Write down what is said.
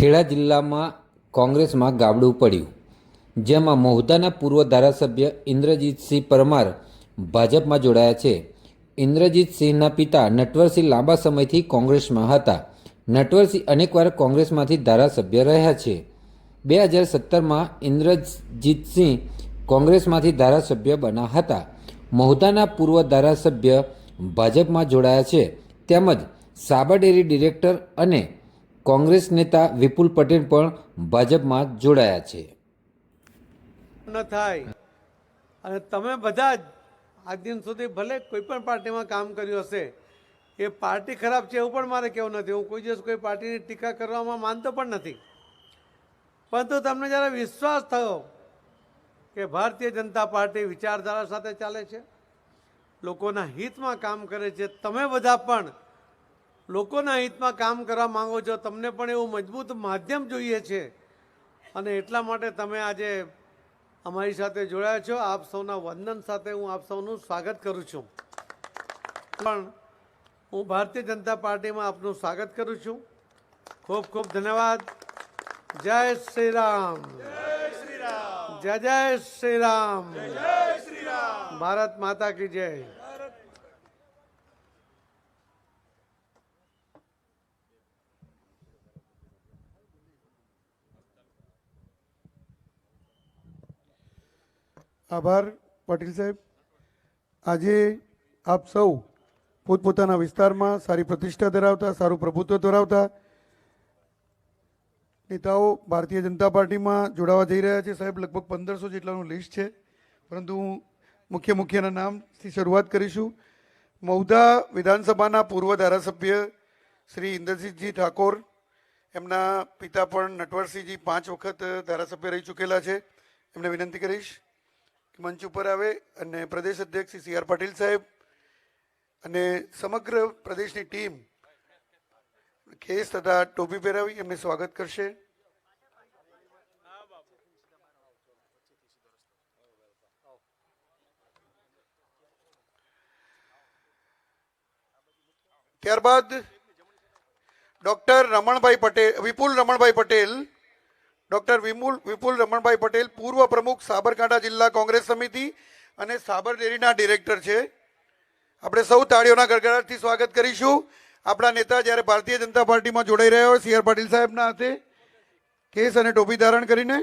ખેડા જિલ્લામાં કોંગ્રેસમાં ગાબડું પડ્યું. જેમાં મોહદાના પૂર્વ ધારાસભ્ય ઇન્દ્રજીતસિંહ પરમાર ભાજપમાં જોડાયા છે. ઇન્દ્રજીતસિંહના પિતા નટવરસિંહ લાંબા સમયથી કોંગ્રેસમાં હતા. નટવરસિંહ અનેકવાર કોંગ્રેસમાંથી ધારાસભ્ય રહ્યા છે. બે હજાર સત્તરમાં ઇન્દ્રજીતસિંહ કોંગ્રેસમાંથી ધારાસભ્ય બન્યા હતા. મોહદાના પૂર્વ ધારાસભ્ય ભાજપમાં જોડાયા છે. તેમજ સાબરડેરી ડિરેક્ટર અને કોંગ્રેસ નેતા વિપુલ પટેલ પણ ભાજપમાં જોડાયા છે. ન થાય. અને તમે બધા જ આજ દિન સુધી ભલે કોઈ પણ પાર્ટીમાં કામ કર્યું હશે, એ પાર્ટી ખરાબ છે એવું પણ મારે કહેવું નથી. હું કોઈ દિવસ કોઈ પાર્ટીની ટીકા કરવામાં માનતો પણ નથી. પરંતુ તમને જ્યારે વિશ્વાસ થયો કે ભારતીય જનતા પાર્ટી વિચારધારા સાથે ચાલે છે? લોકોના હિતમાં કામ કરે છે. તમે બધા પણ લોકોના હિતમાં કામ કરવા માંગો છો, તમને પણ એવું મજબૂત માધ્યમ જોઈએ છે. અને એટલા માટે તમે આજે અમારી સાથે જોડાયા છો. આપ સૌના વંદન સાથે હું આપ સૌનું સ્વાગત કરું છું. પણ હું ભારતીય જનતા પાર્ટીમાં આપનું સ્વાગત કરું છું. ખૂબ ખૂબ ધન્યવાદ. જય શ્રી રામ જય જય શ્રી રામ ભારત માતા કી જય. આભાર, પાટીલ સાહેબ. આજે આપ સૌ પોતપોતાના વિસ્તારમાં સારી પ્રતિષ્ઠા ધરાવતા, સારું પ્રભુત્વ ધરાવતા નેતાઓ ભારતીય જનતા પાર્ટીમાં જોડાવા જઈ રહ્યા છે. સાહેબ, લગભગ પંદરસો જેટલાનું લિસ્ટ છે. પરંતુ હું મુખ્ય મુખ્યના નામથી શરૂઆત કરીશું. મૌધા વિધાનસભાના પૂર્વ ધારાસભ્ય શ્રી ઇન્દ્રજીતજી ઠાકોર, એમના પિતા પણ નટવરસિંહજી પાંચ વખત ધારાસભ્ય રહી ચૂકેલા છે. એમને વિનંતી કરીશ. મંચ ઉપર આવે અને પ્રદેશ અધ્યક્ષ સી આર પાટીલ સાહેબ અને સમગ્ર પ્રદેશની ટીમ કેસ તથા ટોપી પહેરાવી એમને સ્વાગત કરશે. ત્યારબાદ ડોક્ટર રમણભાઈ પટેલ, વિપુલ રમણભાઈ પટેલ ડોક્ટર વિમુલ વિપુલ રમણભાઈ પટેલ, પૂર્વ પ્રમુખ, સાબરકાંઠા જિલ્લા કોંગ્રેસ સમિતિ અને સાબર ડેરીના ડિરેક્ટર છે. આપણે સૌ તાળીઓના ગડગડાટથી સ્વાગત કરીશું. આપણા નેતા જ્યારે ભારતીય જનતા પાર્ટીમાં જોડાઈ રહ્યા હોય, સી આર પાટીલ સાહેબના હાથે. કેસ અને ટોપી ધારણ કરીને